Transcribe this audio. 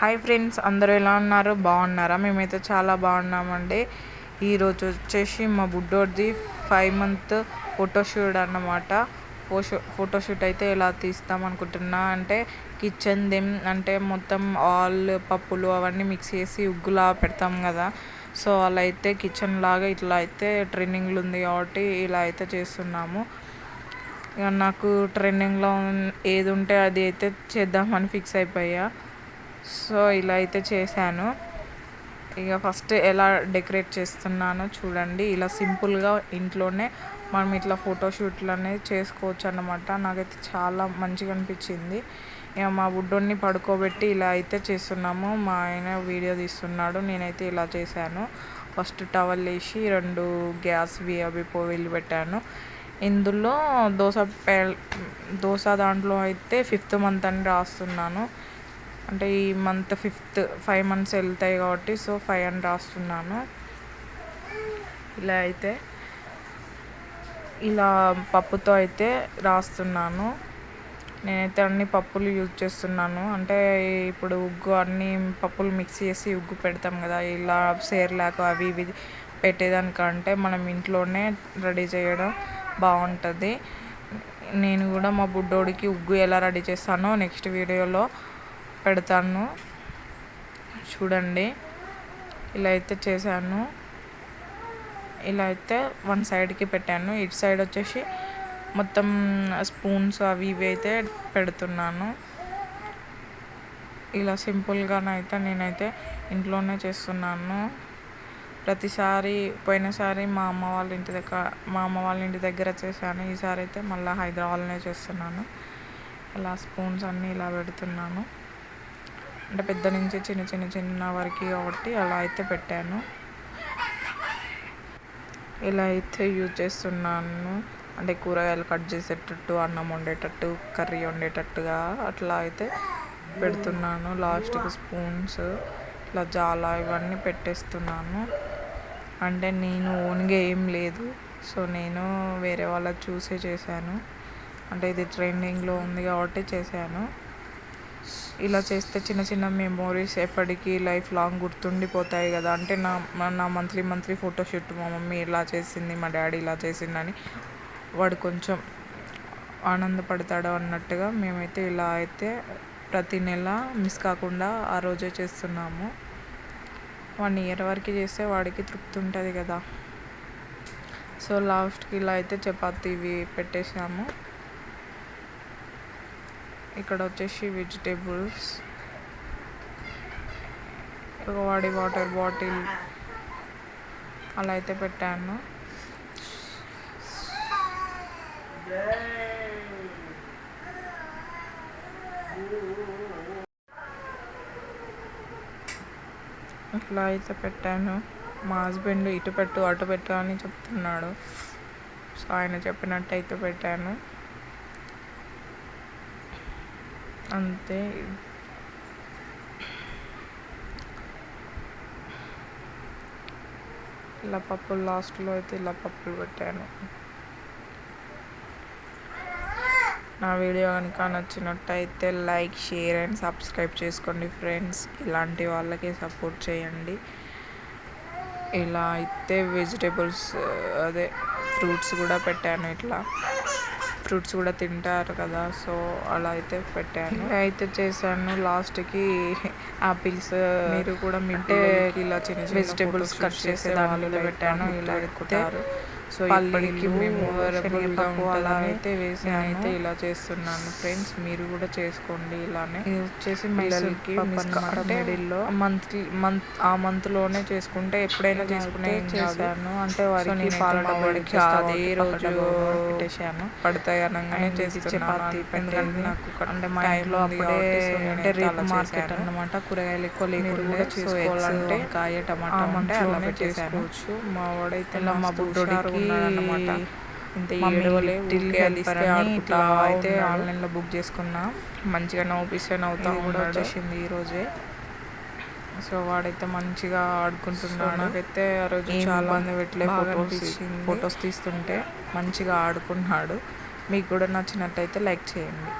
Hi friends అందరూ ఎలా ఉన్నారు? బాగున్నారా? మేమైతే చాలా బాగున్నామండి. ఈరోజు వచ్చేసి మా బుడ్డోడిది ఫైవ్ మంత్ ఫోటోషూట్ అన్నమాట. ఫోషో ఫోటోషూట్ అయితే ఎలా తీస్తాం అనుకుంటున్నా అంటే కిచెన్ దిమ్ అంటే మొత్తం ఆల్ పప్పులు అవన్నీ మిక్స్ చేసి ఉగ్గులా పెడతాం కదా. సో అలా అయితే కిచెన్ లాగా ఇట్లా అయితే ట్రైనింగ్లు ఉంది కాబట్టి ఇలా అయితే చేస్తున్నాము. ఇక నాకు ట్రెండింగ్లో ఏది ఉంటే అది అయితే చేద్దామని ఫిక్స్ అయిపోయా. సో ఇలా అయితే చేశాను. ఇక ఫస్ట్ ఎలా డెకరేట్ చేస్తున్నానో చూడండి. ఇలా సింపుల్గా ఇంట్లోనే మనం ఇట్లా ఫోటోషూట్లు అనేది చేసుకోవచ్చు అన్నమాట నాకైతే చాలా మంచిగా అనిపించింది. ఇక మా బుడ్డోని పడుకోబెట్టి ఇలా అయితే చేస్తున్నాము. మా ఆయన వీడియో తీస్తున్నాడు. నేనైతే ఇలా చేశాను. ఫస్ట్ టవల్ వేసి రెండు గ్యాస్వి అవి పొయ్యిలు పెట్టాను. ఇందులో దోశ పే దోశ దాంట్లో అయితే ఫిఫ్త్ మంత్ అని రాస్తున్నాను. అంటే ఈ మంత్ ఫిఫ్త్ ఫైవ్ మంత్స్ వెళ్తాయి కాబట్టి సో ఫైవ్ అని రాస్తున్నాను. ఇలా అయితే ఇలా పప్పుతో అయితే రాస్తున్నాను. నేనైతే అన్ని పప్పులు యూజ్ చేస్తున్నాను. అంటే ఇప్పుడు ఉగ్గు అన్ని పప్పులు మిక్స్ చేసి ఉగ్గు పెడతాం కదా ఇలా సేర్లాకు అవి ఇవి పెట్టేదానికంటే మనం ఇంట్లోనే రెడీ చేయడం బాగుంటుంది. నేను కూడా మా బుడ్డోడికి ఉగ్గు ఎలా రెడీ చేస్తానో నెక్స్ట్ వీడియోలో పెడతాను. చూడండి. ఇలా అయితే చేశాను. ఇలా అయితే వన్ సైడ్కి పెట్టాను. ఇటు సైడ్ వచ్చేసి మొత్తం స్పూన్స్ అవి ఇవి అయితే పెడుతున్నాను. ఇలా సింపుల్గానైతే నేనైతే ఇంట్లోనే చేస్తున్నాను. ప్రతిసారి పోయినసారి మా అమ్మ వాళ్ళ ఇంటి దగ్గర మా అమ్మ వాళ్ళ ఇంటి దగ్గర చేశాను. ఈసారి అయితే మళ్ళీ హైదరాబాద్లోనే చేస్తున్నాను. ఇలా స్పూన్స్ అన్నీ ఇలా పెడుతున్నాను. అంటే పెద్ద నుంచి చిన్న చిన్న చిన్న వరకు కాబట్టి అలా అయితే పెట్టాను. ఇలా అయితే యూజ్ చేస్తున్నాను. అంటే కూరగాయలు కట్ చేసేటట్టు అన్నం వండేటట్టు కర్రీ వండేటట్టుగా అట్లా అయితే పెడుతున్నాను. లాస్ట్కి స్పూన్స్ ఇట్లా జాలా ఇవన్నీ పెట్టేస్తున్నాను. అంటే నేను ఓన్గా ఏం లేదు. సో నేను వేరే వాళ్ళ చూసే చేశాను. అంటే ఇది ట్రెండింగ్లో ఉంది కాబట్టి చేశాను. ఇలా చేస్తే చిన్న చిన్న మెమోరీస్ ఎప్పటికీ లైఫ్ లాంగ్ గుర్తుండిపోతాయి కదా. అంటే నా నా మంత్లీ మంత్లీ ఫోటోషూట్ మా మమ్మీ ఇలా చేసింది మా డాడీ ఇలా చేసిందని వాడు కొంచెం ఆనందపడతాడు అన్నట్టుగా మేమైతే ఇలా అయితే ప్రతి నెల మిస్ కాకుండా ఆ రోజే చేస్తున్నాము. వన్ ఇయర్ వరకు చేస్తే వాడికి తృప్తి ఉంటుంది కదా. సో లాస్ట్కి ఇలా అయితే చపాతీ ఇవి పెట్టేసాము ఇక్కడ వచ్చేసి వెజిటేబుల్స్. వాడి వాటర్ బాటిల్ అలా అయితే పెట్టాను. ఇట్లా అయితే పెట్టాను. మా హస్బెండ్ ఇటు పెట్టు అటు పెట్టు అని చెప్తున్నాడు. సో ఆయన చెప్పినట్టు అయితే పెట్టాను. అంతే ఇలా పప్పులు లాస్ట్లో అయితే ఇలా పప్పులు పెట్టాను. నా వీడియో కనుక నచ్చినట్టయితే లైక్ షేర్ అండ్ సబ్స్క్రైబ్ చేసుకోండి ఫ్రెండ్స్. ఇలాంటి వాళ్ళకి సపోర్ట్ చేయండి. ఇలా అయితే వెజిటేబుల్స్ అదే ఫ్రూట్స్ కూడా పెట్టాను ఇట్లా. ఫ్రూట్స్ కూడా తింటారు కదా సో అలా అయితే పెట్టాను. అయితే చేశాను. లాస్ట్కి ఆపిల్స్ మీరు కూడా అంటే ఇలా చిన్న వెజిటేబుల్స్ కట్ చేసే దానిలో పెట్టాను. ఇలా ఎక్కుతారు. సో ఇప్పటికి మెమొరబుల్గా అలా అయితే వేసి అయితే ఇలా చేస్తున్నాను. ఫ్రెండ్స్ మీరు కూడా చేసుకోండి ఇలానే. ఇది వచ్చేసి పిల్లలకి అంటే మంత్లీ మంత్ ఆ మంత్లోనే చేసుకుంటే ఎప్పుడైనా చేసుకునే చేశాను. అంటే వారికి పాలన వాడికి అదే రోజు పెట్టేశాను. పడతాయి అనగానే చేసి చపాతి ఎందుకంటే నాకు అంటే మా ఇంట్లో అప్పుడే అంటే రేపు మార్కెట్ అనమాట కూరగాయలు ఎక్కువ లేకుండా చేసుకోవాలంటే కాయ టమాటా అంటే అలానే చేసుకోవచ్చు. మా వాడైతే మా బుడ్డోడికి ఇంత ఏడవలే ఇట్లా అయితే ఆన్లైన్లో బుక్ చేసుకున్నా. మంచిగా నవ్వుపిస్తే నవ్వుతా కూడా వచ్చేసింది ఈరోజే సో వాడైతే మంచిగా ఆడుకుంటున్నాడు. నాకైతే ఆ రోజు చాలా ఇబ్బంది పెట్టలే ఫొటోస్ ఫొటోస్ తీస్తుంటే మంచిగా ఆడుకున్నాడు. మీకు కూడా నచ్చినట్టయితే లైక్ చేయండి.